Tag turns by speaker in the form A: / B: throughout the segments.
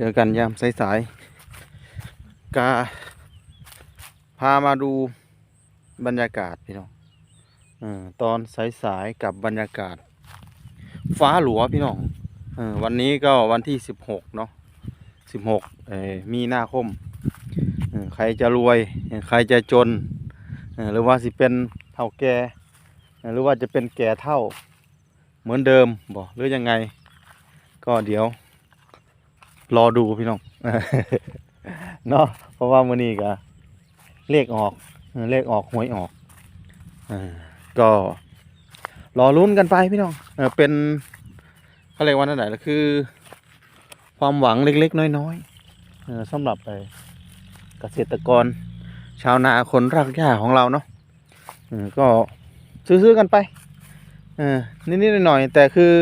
A: เจอกันยามสายๆกาพามาดูบรรยากาศพี่น้องอตอนสายๆกับบรรยากาศ ฟ้าหลัวพี่น้องอวันนี้ก็วันที่สิบหกเนาะสิบหกมีหน้าคมใครจะรวย ใครจะจน หรือว่าสิเป็นเท่าแก่หรือว่าจะเป็นแก่เท่าเหมือนเดิมบอกหรือยังไง ก็เดี๋ยว รอดูพี่น้องเนาะเพราะว่ามื้อนี้ก็เลขออกเลขออกหวยออกอก็รอลุ้นกันไปพี่น้องเออเป็นเขาเรียกว่านั่นแหละคือ ความหวังเล็กๆ น้อยๆเออสำหรับไปเกษตรกร ชาวนาคนรักหญ้าของเราเนาะเออก็ซื้อๆกันไปเออนิดๆหน่อยๆแต่คือ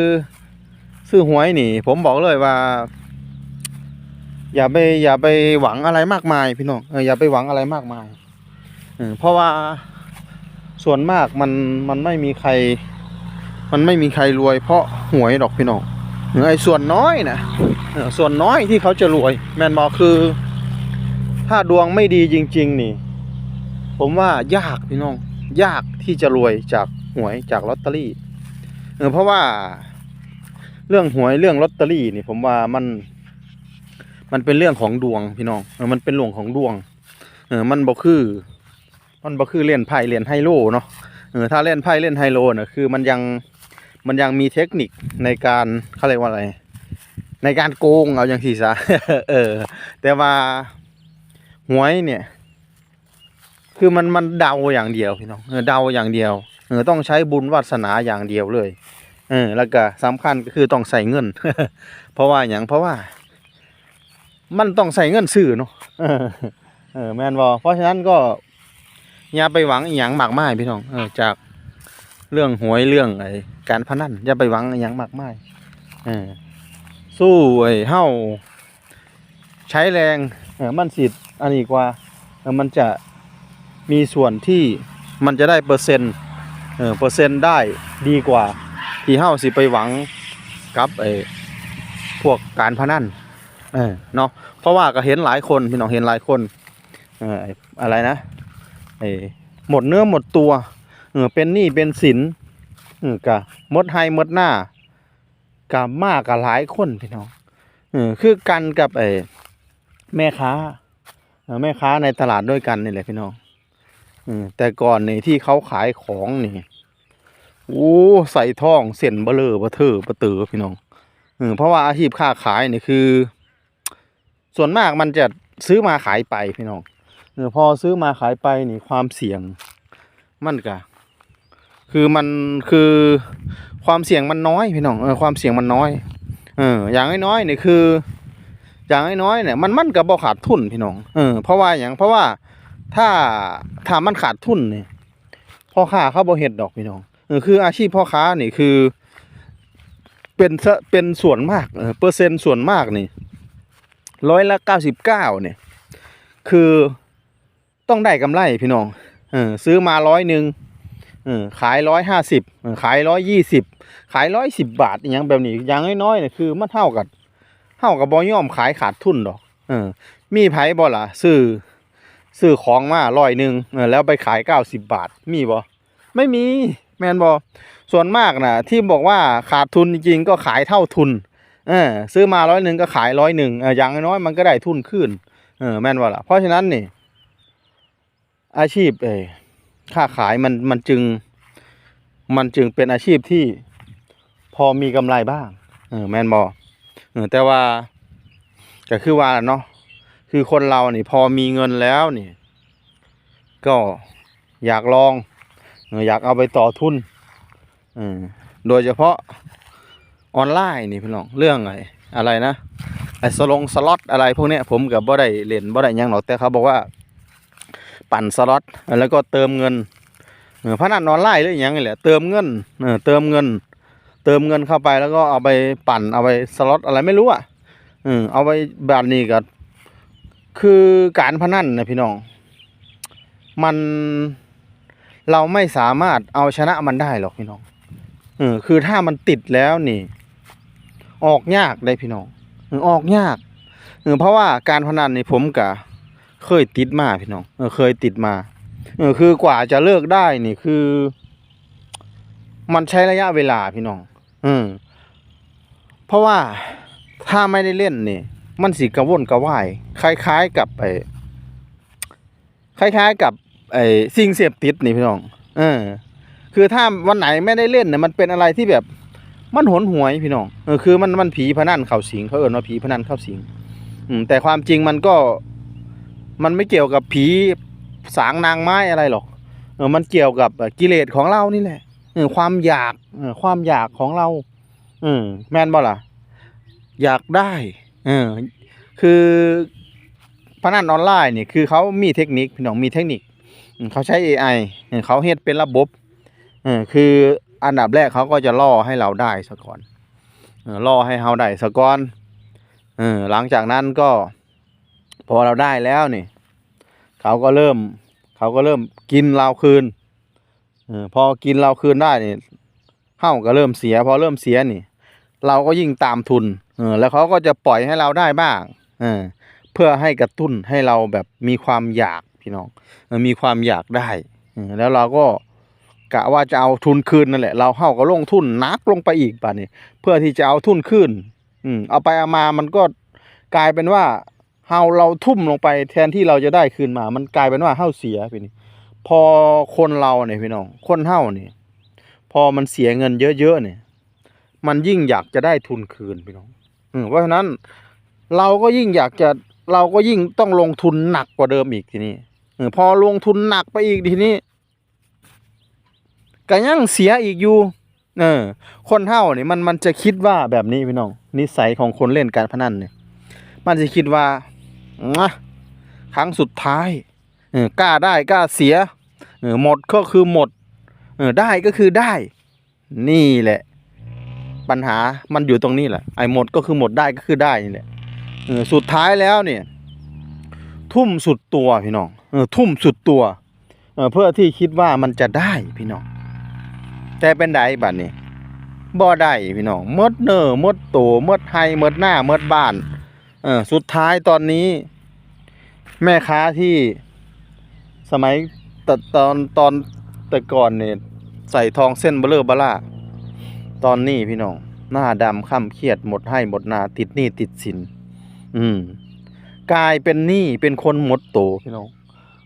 A: ซื้อหวยนี่ ผมบอกเลยว่า อย่าไปอย่าไปหวังอะไรมากมายพี่น้องเอออย่าไปหวังอะไรมากมายเออเพราะว่าส่วนมากมันมันไม่มีใคร มันไม่มีใครรวย เพราะหวยดอกพี่น้องเออไอ้ส่วนน้อยนะส่วนน้อยที่เขาจะรวย แมนบอกคือ ถ้าดวงไม่ดีจริง ๆ นี่ ผมว่ายากพี่น้อง ยากที่จะรวยจากหวยจากลอตเตอรี่เออเพราะว่า เรื่องหวยเรื่องลอตเตอรี่นี่ ผมว่ามัน มันเป็นเรื่องของดวงพี่น้องเออมันเป็นเรื่องของดวง เออมันบ่คือ มันบ่คือเล่นไพ่เล่นไฮโลเนาะเออถ้าเล่นไพ่เล่นไฮโลเนี่ยคือมันยังมันยังมีเทคนิคในการเขาเรียกว่าอะไร ในการโกงเอาอย่างที่ซะเออ แต่ว่าหวยเนี่ย คือมันมันเดาอย่างเดียวพี่น้องเออเดาอย่างเดียวเออต้องใช้บุญวาสนาอย่างเดียวเลยเออแล้วก็สำคัญก็คือต้องใส่เงิน เพราะว่าอย่างเพราะว่า มันต้องใส่เงินซื้อเนาะเออแมนบอเพราะฉะนั้นก็อย่าไปหวังอหย่างมากมายพี่น้องเออจากเรื่องหวยเรื่องไอ้การพนันอย่าไปหวังอหย่างมากมายเออสู้ไอ้เฮ้าใช้แรงเออมันสิอันนี้กว่าเออมันจะมีส่วนที่มันจะได้เปอร์เซ็นต์เออเปอร์เซ็นต์ได้ดีกว่าที่เฮ้าสิไปหวังกับไอ้พวกการพนัน เออเนาะเพราะว่าก็เห็นหลายคนพี่น้องเห็นหลายคนเอออะไรนะไอ้หมดเนื้อหมดตัวเออเป็นหนี้เป็นสินเออกะมดให้หมดหน้ากะมากกะหลายคนพี่น้องเออคือกันกับไอ้แม่ค้าแม่ค้าในตลาดด้วยกันนี่แหละพี่น้องอแต่ก่อนนี่ที่เขาขายของนี่โอ้ใส่ท่องเส้นเบลอเบะเทอเบะเตอพี่น้องเออเพราะว่าอาชีพค้าขายนี่คือ ส่วนมากมันจะซื้อมาขายไปพี่น้องเออพอซื้อมาขายไปนี่ความเสี่ยงมันก็คือมันคือความเสี่ยงมันน้อยพี่น้องเออความเสี่ยงมันน้อย เออ อย่างน้อยๆนี่คือ อย่างน้อยๆเนี่ยมันมันกับบ่ขาดทุนพี่น้องเออเพราะว่าอย่างเพราะว่าถ้าถ้ามันขาดทุนเนี่ยพ่อค้าเขาบ่เฮ็ดดอกพี่น้องเออคืออาชีพพ่อค้านี่คือ เป็นเป็นส่วนมากเออเปอร์เซ็นต์ส่วนมากนี่ ร้อยละเก้าสิบเก้าเนี่ย คือต้องได้กำไรพี่น้องเออซื้อมาร้อยหนึ่งเออขายร้อยห้าสิบขายร้อยยี่สิบขายร้อยสิบบาทอย่างแบบนี้อย่างน้อยๆเนี่ยคือมันเท่ากับเท่ากับบอย่อมขายขาดทุนดอก เออ มีไผบ่ล่ะซื้อซื้อของมาร้อยหนึ่งเออแล้วไปขายเก้าสิบบาทมีบ่ไม่มีแมนบ่ส่วนมากนะที่บอกว่าขาดทุนจริงๆก็ขายเท่าทุน เออซื้อมาร้อยหนึ่งก็ขายร้อยหนึ่งอย่างน้อยมันก็ได้ทุนขึ้นเออแม่นว่าล่ะเพราะฉะนั้นนี่ อาชีพเออค้าขายมันมันจึง มันจึงเป็นอาชีพที่พอมีกำไรบ้างเออแม่นบอเออแต่ว่าก็คือว่าเนาะคือคนเรานี่พอมีเงินแล้วนี่ ก็อยากลองอยากเอาไปต่อทุนอโดยเฉพาะ ออนไลน์นี่พี่น้องเรื่องอะไอ้อะไรนะไอ้สลงสล็อตอะไรพวกเนี้ยผมกับบ่ได้เล่นบ่ได้ยังหรอกแต่เขาบอกว่า ปั่นสล็อตแล้วก็เติมเงินเออพนันออนไลน์หรืออหยังนี่แหละเติมเงินเออเติมเงิน เติมเงินเข้าไปแล้วก็เอาไปปั่นเอาไปสล็อตอะไรไม่รู้อะเออเอาไปแบบนี้ก็คือการพนันนะพี่น้อง มันเราไม่สามารถเอาชนะมันได้หรอกพี่น้องเออคือถ้ามันติดแล้วนี่ ออกยากได้พี่น้องเออออกยากเออเพราะว่าการพนันนี่ผมก็เคยติดมาพี่น้องเออเคยติดมาเออคือกว่าจะเลิกได้นี่คือ มันใช้ระยะเวลาพี่น้องอืมเพราะว่าถ้าไม่ได้เล่นนี่มันสิกระวนกระวาย คล้าย ๆ กับไอ้คล้าย ๆ กับไอ้สิ่งเสพติดนี่พี่น้องเออคือถ้าวันไหนไม่ได้เล่นเนี่ยมันเป็นอะไรที่แบบ มันหนหวยพี่น้องเออคือมันมันผีพนันเข้าสิงเขาเอ่นว่าผีพนันเข้าสิง อืม แต่ความจริงมันก็ มันไม่เกี่ยวกับผีสางนางไม้อะไรหรอกเออมันเกี่ยวกับกิเลสของเรานี่แหละเออความอยากเออความอยากของเราเอืมแม่นบ่ล่ะ อยากได้เออคือพนันออนไลน์เนี่ยคือเขามีเทคนิคพี่น้องมีเทคนิคเขาใช้ AI เออเขาเฮ็ดเป็นระบบเออคือ อันดับแรกเขาก็จะล่อให้เราได้ซะก่อนล่อให้เราได้ซะก่อนเออหลังจากนั้นก็ พอเราได้แล้วนี่เขาก็เริ่ม เขาก็เริ่มกินเราคืนเออพอกินเราคืนได้นี่เฮ้าก็เริ่มเสีย พอเริ่มเสียนี่ เราก็ยิ่งตามทุนเออแล้วเขาก็จะปล่อยให้เราได้บ้างเออเพื่อให้กระตุ้นให้เราแบบมีความอยากพี่น้องมีความอยากได้เออแล้วเราก็ กะว่าจะเอาทุนคืนนั่นแหละ เราเฮ้าก็ลงทุนหนักลงไปอีกป่ะนี่เพื่อที่จะเอาทุนคืนอืมเอาไปเอามามันก็กลายเป็นว่าเฮาเราทุ่มลงไปแทนที่เราจะได้คืนมา มันกลายเป็นว่าเฮาเสียพี่นี่พอคนเราเนี่ยพี่น้องคนเฮานี่พอมันเสียเงินเยอะๆเนี่ย มันยิ่งอยากจะได้ทุนคืนพี่น้องอืมเพราะฉะนั้นเราก็ยิ่งอยากจะเราก็ยิ่งต้องลงทุนหนักกว่าเดิมอีกทีนี้อพอลงทุนหนักไปอีกทีนี้ ก็ยังเสียอีกอยู่เออคนเฮานี่มันมันจะคิดว่าแบบนี้พี่น้องนิสัยของคนเล่นการพนันเนี่ย มันจะคิดว่าครั้งสุดท้ายเออกล้าได้กล้าเสียเออหมดก็คือหมดเออได้ก็คือได้ นี่แหละ ปัญหามันอยู่ตรงนี้แหละไอ้หมดก็คือหมดได้ก็คือได้นี่แหละเออสุดท้ายแล้วเนี่ย ทุ่มสุดตัวพี่น้องเออทุ่มสุดตัวเออเพื่อที่คิดว่ามันจะได้พี่น้อง แต่เป็นไดบัดนี้บ่ได้พี่น้องมดเนอหมดโตมดไฮหมดหน้ามดบ้านเออสุดท้ายตอนนี้ แม่ค้าที่สมัยตตอนตอนแต่ก่อนเนี่ยใส่ทองเส้นเบลอเบล่าตอนนี้พี่น้องหน้าดำค่ำเครียดหมดให้หมดหนาติดหนี้ติดสิน อืมกลายเป็นหนี้เป็นคนหมดโตพี่น้อง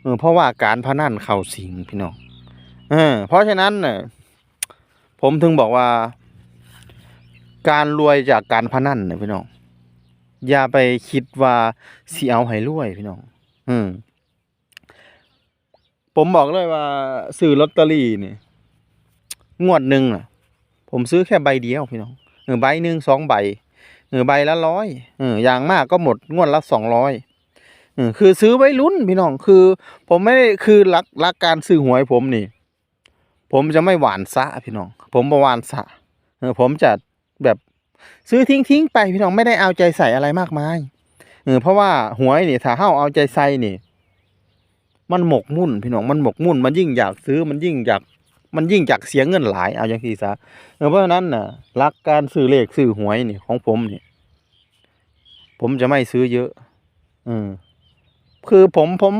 A: เออเพราะว่าการพนันเข้าสิงพี่น้องเออเพราะฉะนั้นเนี่ย ผมถึงบอกว่า การรวยจากการพนันนี่ยพี่น้องอย่าไปคิดว่าสิเอาให้รวยพี่น้องอืมผมบอกเลยว่าซื้อลอตเตอรี่นี่งวดหนึ่งอะ ผมซื้อแค่ใบเดียวพี่น้องเออใบหนึ่งสองใบเออใบละร้อยเอออย่างมากก็หมดงวดละสองร้อยเออคือซื้อไว้ลุ้นพี่น้องคือ ผมไม่ได้คือรักรักการซื้อหวยผมนี่ ผมจะไม่หวานซะพี่น้อง ผมประวานซะเออผมจะแบบซื้อทิ้งทิ้งไปพี่น้องไม่ได้เอาใจใส่อะไรมากมายเออเพราะว่าหวยนี่ถ้าเฮาเอาใจใส่นี่ มันหมกมุ่นพี่น้องมันหมกมุ่น มันยิ่งอยากซื้อมันยิ่งอยากมันยิ่งอยากเสียเงินหลาย เอาอย่างที่ซะเออเพราะฉะนั้นน่ะรักการซื้อเลขซื้อหวยนี่ของผมนี่ผมจะไม่ซื้อเยอะอืมคือผมผม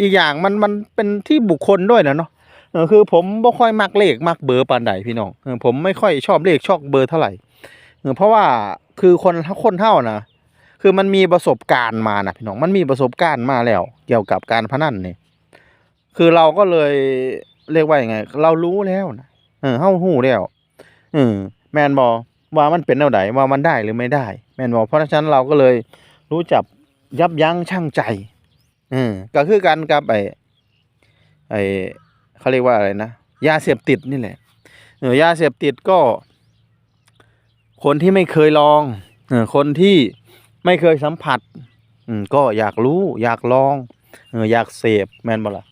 A: อีกอย่างมันมันเป็นที่บุคคลด้วยนะเนาะ คือผมบ่ค่อยมักเลขมักเบอร์ปานใดพี่น้องผมไม่ค่อยชอบเลขชอบเบอร์เท่าไหร่เพราะว่าคือคนคนเท่านะคือมันมีประสบการณ์มานะพี่น้องมันมีประสบการณ์มาแล้ว เกี่ยวกับการพนันนี่คือเราก็เลยเรียกว่าอยังไง เรารู้แล้วนะเออเฮาฮู้แล้วเออแมนบอว่ามันเป็นแนวใดว่ามันได้หรือไม่ได้ แมนบอเพราะฉะนั้นเราก็เลยรู้จักยับยั้งชั่งใจเออก็คือกันกับไอ้ไอ้ เขาเรียกว่าอะไรนะยาเสพติดนี่แหละเออยาเสพติดก็ คนที่ไม่เคยลองเออคนที่ไม่เคยสัมผัส อืมก็อยากรู้อยากลองเอออยากเสพแมนบ่ล่ะ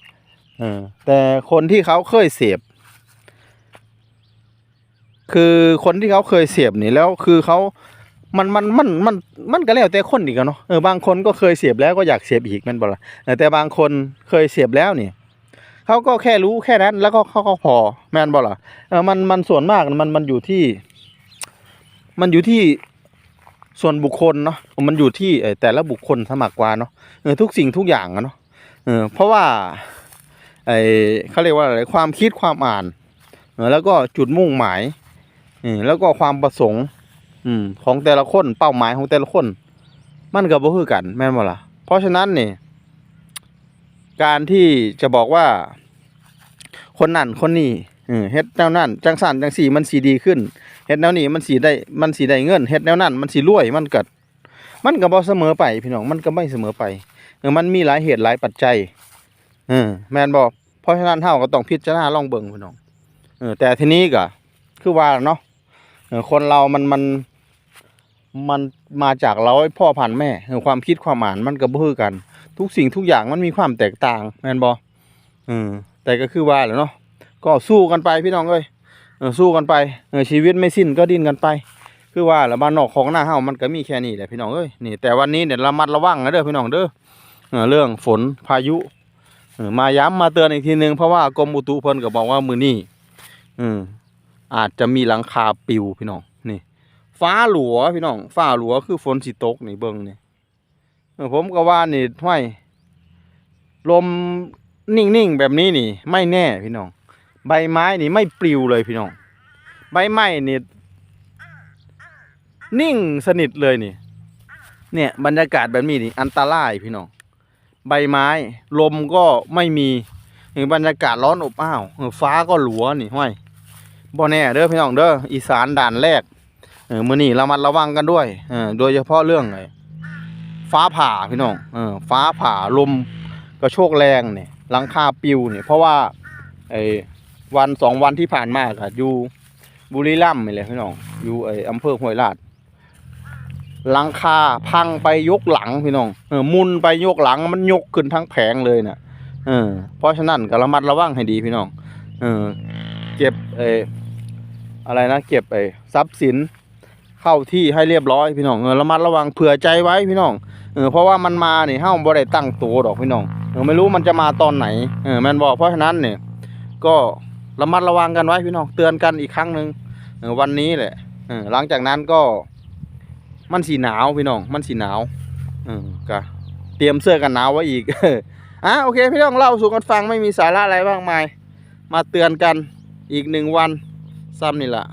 A: เออแต่คนที่เขาเคยเสพคือคนที่เขาเคยเสพนี่แล้วคือเขามันมันมันมันมันก็แล้วแต่คนอีกเนาะเออบางคนก็เคยเสพแล้วก็อยากเสพอีกแม่นบ่ล่ะแต่บางคนเคยเสพแล้วเนี่ย เขาก็แค่รู้แค่นั้น แล้วก็เขาก็พอแมนบ่ล่ะเออมันมันส่วนมากมันมันอยู่ที่ มันอยู่ที่ส่วนบุคคลเนาะมันอยู่ที่แต่ละบุคคลสมัครกว่าเนาะเออทุกสิ่งทุกอย่างอะเนาะเออเพราะว่าไอเขาเรียกว่าอะไรความคิดความอ่านเออแล้วก็จุดมุ่งหมายเออแล้วก็ความประสงค์อืมของแต่ละคนเป้าหมายของแต่ละคน มันก็บ่คือกัน แม่นบ่ล่ะเพราะฉะนั้นนี่ การที่จะบอกว่า คนนั่นคนนี้เฮ็ดแนวนั้นจังสั่นจังสีมันสีดีขึ้นเฮ็ดแนวนี้มันสีได้มันสีได้เงินเฮ็ดแนวนั้นมันสีรวยมันเก็มันก็บ่เสมอไปพี่น้องมันก็ไม่เสมอไปเออมันมีหลายเหตุหลายปัจจัยเออแมนบ่เพราะฉะนั้นเฮาก็ต้องพิจารณาลองเบิ่งพี่น้องเออแต่ทีนี้ก็คือว่าเนาะคนเรามันมันมันมาจากเราไอ้พ่อพันแม่ความคิดความอ่านมันก็บ่คือกัน ทุกสิ่งทุกอย่างมันมีความแตกต่างแมนบ่เออแต่ก็คือว่าแหละเนาะก็สู้กันไปพี่น้องเอ้ยสู้กันไปชีวิตไม่สิ้นก็ดิ้นกันไป คือว่าแล้วบ้านนอกของหน้าเฮามันก็มีแค่นี้แหละพี่น้องเอ้ยนี่แต่วันนี้เนี่ยระมัดระวังนะเด้อพี่น้องเด้อเรื่องฝนพายุมาย้ำมาเตือนอีกทีนึงเพราะว่ากรมอุตุเพิ่นก็บอกว่ามือนี้อืมอาจจะมีหลังคาปิวพี่น้องนี่ ฟ้าหลัวพี่น้องฟ้าหลัวคือฝนสิตกนี่เบิ่งนี่ ผมก็ว่านี่ห้วยลมนิ่งๆแบบนี้นี่ ไม่แน่พี่น้อง ใบไม้นี่ไม่ปลิวเลยพี่น้อง ใบไม้นี่นิ่งสนิทเลยนี่ เนี่ยบรรยากาศแบบนี้นี่ อันตรายพี่น้อง ใบไม้ ลมก็ไม่มีบรรยากาศร้อนอบอ้าวเออฟ้าก็หลัวนี่ห้วยบ่แน่เด้อพี่น้องเด้ออีสานด่านแรกเออมื้อนี้ระมัดระวังกันด้วยเออโดยเฉพาะเรื่องไอ้ ฟ้าผ่าพี่น้องเออฟ้าผ่าลมกระโชกแรงเนี่ยหลังคาปิวเนี่ยเพราะว่าไอ้วันสองวันที่ผ่านมาค่ะอยู่บุรีรัมย์นี่แหละพี่น้องอยู่ไอ้อำเภอห้วยลาดหลังคาพังไปยกหลังพี่น้องเออมุนไปยกหลังมันยกขึ้นทั้งแผงเลยน่ะเออเพราะฉะนั้นก็ระมัดระวังให้ดีพี่น้องเออเก็บไอ้อะไรนะเก็บไอ้ทรัพย์สินเข้าที่ให้เรียบร้อยพี่น้องเออระมัดระวังเผื่อใจไว้พี่น้อง เออเพราะว่ามันมาเนี่เฮาบ่ได้ตั้งตัวดอกพี่น้องเออไม่รู้มันจะมาตอนไหนเออแมนบอกเพราะฉะนั้นเนี่ยก็ระมัดระวังกันไว้พี่น้องเตือนกันอีกครั้งหนึ่งเออวันนี้แหละเออหลังจากนั้นก็มันสีหนาวพี่น้องมันสีหนาวเออก็เตรียมเสื้อกันหนาวไว้อีกอะโอเคพี่น้องเล่าสู่กันฟังไม่มีสาระอะไรมากมาย มาเตือนกันอีกหนึ่งวันซ้ำนี่แหละ